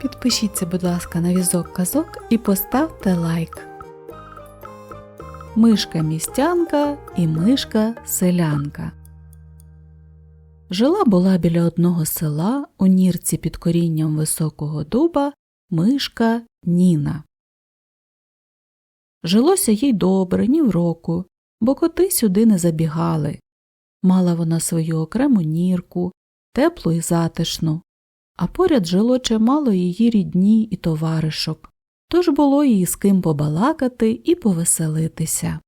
Підпишіться, будь ласка, на візок казок і поставте лайк. Мишка містянка і мишка селянка. Жила була біля одного села у нірці під корінням високого дуба мишка Ніна. Жилося їй добре, ні в року, бо коти сюди не забігали. Мала вона свою окрему нірку, теплу і затишну, а поряд жило чимало її рідні і товаришок, тож було їй з ким побалакати і повеселитися.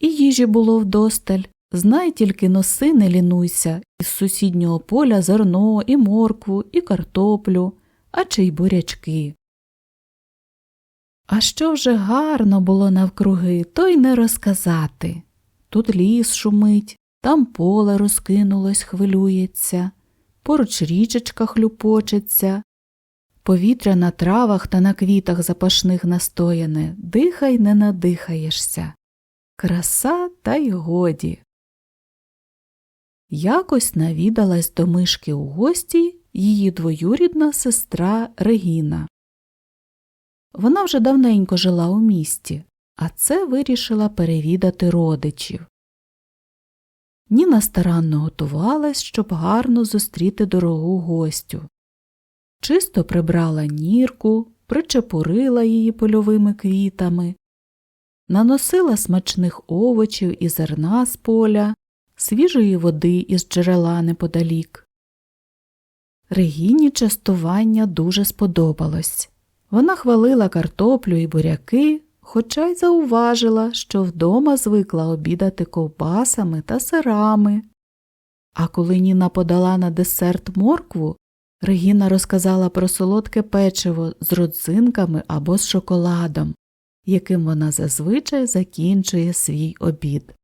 І їжі було вдосталь, знай тільки носи не лінуйся, із сусіднього поля зерно, і моркву, і картоплю, а чи й бурячки. А що вже гарно було навкруги, то й не розказати. Тут ліс шумить, там поле розкинулось, хвилюється, поруч річечка хлюпочеться, повітря на травах та на квітах запашних настояне, дихай не надихаєшся. Краса та й годі. Якось навідалась до мишки у гості її двоюрідна сестра Регіна. Вона вже давненько жила у місті, а це вирішила перевідати родичів. Ніна старанно готувалась, щоб гарно зустріти дорогу гостю. Чисто прибрала нірку, причепурила її польовими квітами, наносила смачних овочів і зерна з поля, свіжої води із джерела неподалік. Регіні частування дуже сподобалось. Вона хвалила картоплю і буряки, хоча й зауважила, що вдома звикла обідати ковбасами та сирами. А коли Ніна подала на десерт моркву, Регіна розказала про солодке печиво з родзинками або з шоколадом, яким вона зазвичай закінчує свій обід.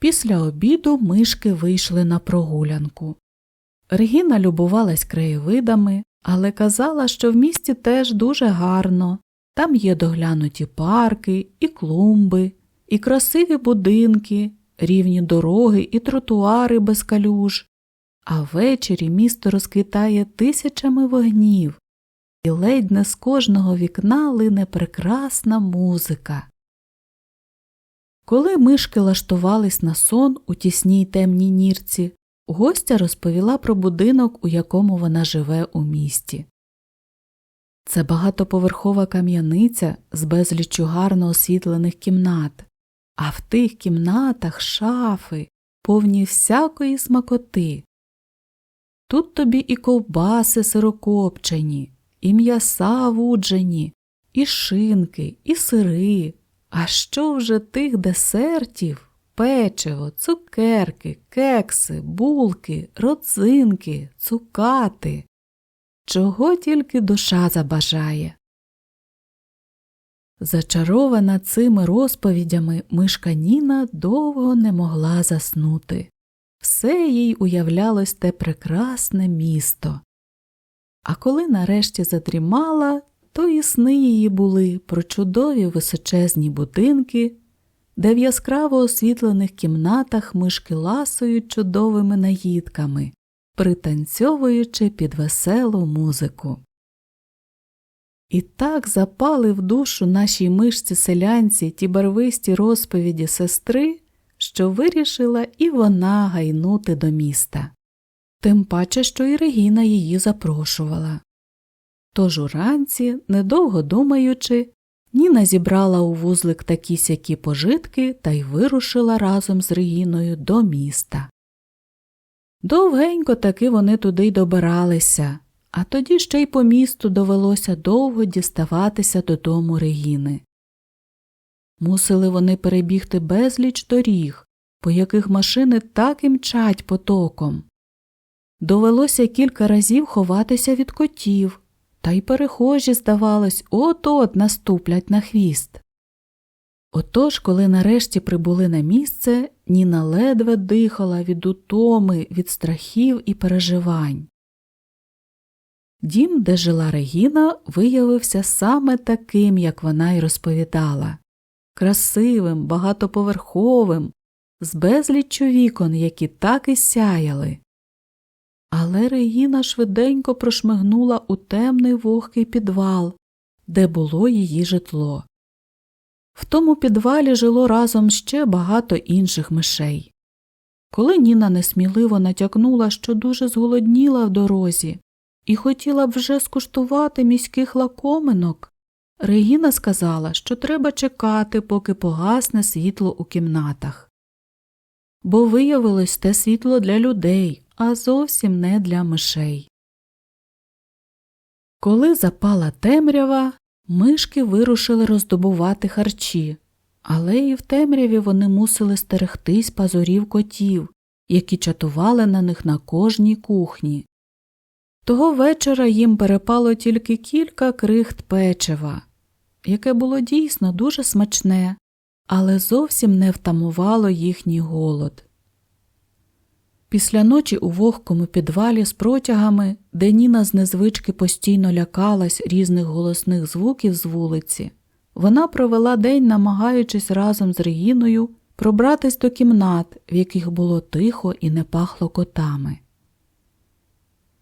Після обіду мишки вийшли на прогулянку. Регіна любувалась краєвидами, але казала, що в місті теж дуже гарно. Там є доглянуті парки, і клумби, і красиві будинки, рівні дороги і тротуари без калюж. А ввечері місто розквітає тисячами вогнів, і ледь не з кожного вікна лине прекрасна музика. Коли мишки лаштувались на сон у тісній темній нірці, гостя розповіла про будинок, у якому вона живе у місті. Це багатоповерхова кам'яниця з безліччю гарно освітлених кімнат, а в тих кімнатах шафи, повні всякої смакоти. Тут тобі і ковбаси сирокопчені, і м'яса вуджені, і шинки, і сири, а що вже тих десертів? Печиво, цукерки, кекси, булки, родзинки, цукати. Чого тільки душа забажає. Зачарована цими розповідями мишка Ніна довго не могла заснути. Все їй уявлялось те прекрасне місто. А коли нарешті задрімала, то і сни її були про чудові височезні будинки, де в яскраво освітлених кімнатах мишки ласують чудовими наїдками, пританцьовуючи під веселу музику. І так запали в душу нашій мишці селянці ті барвисті розповіді сестри, що вирішила і вона гайнути до міста. Тим паче, що і Регіна її запрошувала. Тож уранці, недовго думаючи, Ніна зібрала у вузлик такі сякі пожитки та й вирушила разом з Регіною до міста. Довгенько таки вони туди й добиралися, а тоді ще й по місту довелося довго діставатися додому Регіни. Мусили вони перебігти безліч доріг, по яких машини так і мчать потоком. Довелося кілька разів ховатися від котів, та й перехожі, здавалось, от от наступлять на хвіст. Отож, коли нарешті прибули на місце, Ніна ледве дихала від утоми, від страхів і переживань. Дім, де жила Регіна, виявився саме таким, як вона й розповідала красивим, багатоповерховим, з безліччю вікон, які так і сяяли. Але Регіна швиденько прошмигнула у темний вогкий підвал, де було її житло. В тому підвалі жило разом ще багато інших мишей. Коли Ніна несміливо натякнула, що дуже зголодніла в дорозі і хотіла б вже скуштувати міських лакоминок, Регіна сказала, що треба чекати, поки погасне світло у кімнатах. Бо виявилось те світло для людей, а зовсім не для мишей. Коли запала темрява, мишки вирушили роздобувати харчі, але і в темряві вони мусили стерегтись пазурів котів, які чатували на них на кожній кухні. Того вечора їм перепало тільки кілька крихт печива, яке було дійсно дуже смачне, але зовсім не втамувало їхній голод. Після ночі у вогкому підвалі з протягами, де Ніна з незвички постійно лякалась різних голосних звуків з вулиці, вона провела день, намагаючись разом з Регіною пробратись до кімнат, в яких було тихо і не пахло котами.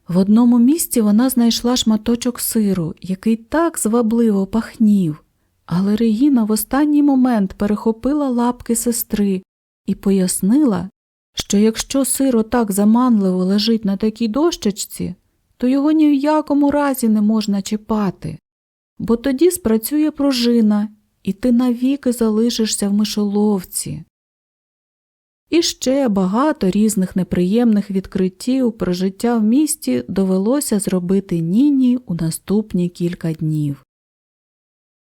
В одному місці вона знайшла шматочок сиру, який так звабливо пахнів, але Регіна в останній момент перехопила лапки сестри і пояснила, що якщо сир отак заманливо лежить на такій дощечці, то його ні в якому разі не можна чіпати, бо тоді спрацює пружина, і ти навіки залишишся в мишоловці. І ще багато різних неприємних відкриттів про життя в місті довелося зробити Ніні у наступні кілька днів.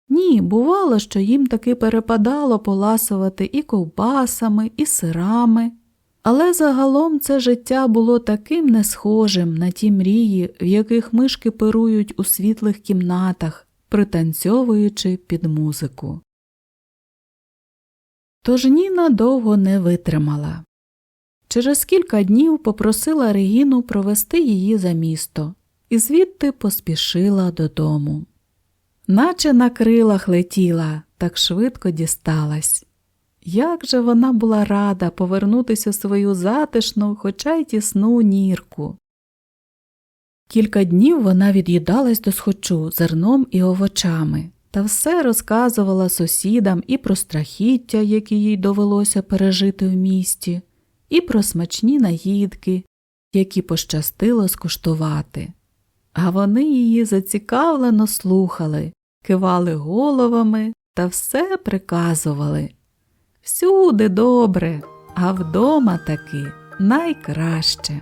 Ні, бувало, що їм таки перепадало поласувати і ковбасами, і сирами, але загалом це життя було таким несхожим на ті мрії, в яких мишки пирують у світлих кімнатах, пританцьовуючи під музику. Тож Ніна довго не витримала. Через кілька днів попросила Регіну провести її за місто і звідти поспішила додому. Наче на крилах летіла, так швидко дісталась. Як же вона була рада повернутися у свою затишну, хоча й тісну нірку. Кілька днів вона від'їдалась до схочу зерном і овочами та все розказувала сусідам і про страхіття, які їй довелося пережити в місті, і про смачні наїдки, які пощастило скуштувати. А вони її зацікавлено слухали, кивали головами та все приказували. Всюди добре, а вдома таки найкраще.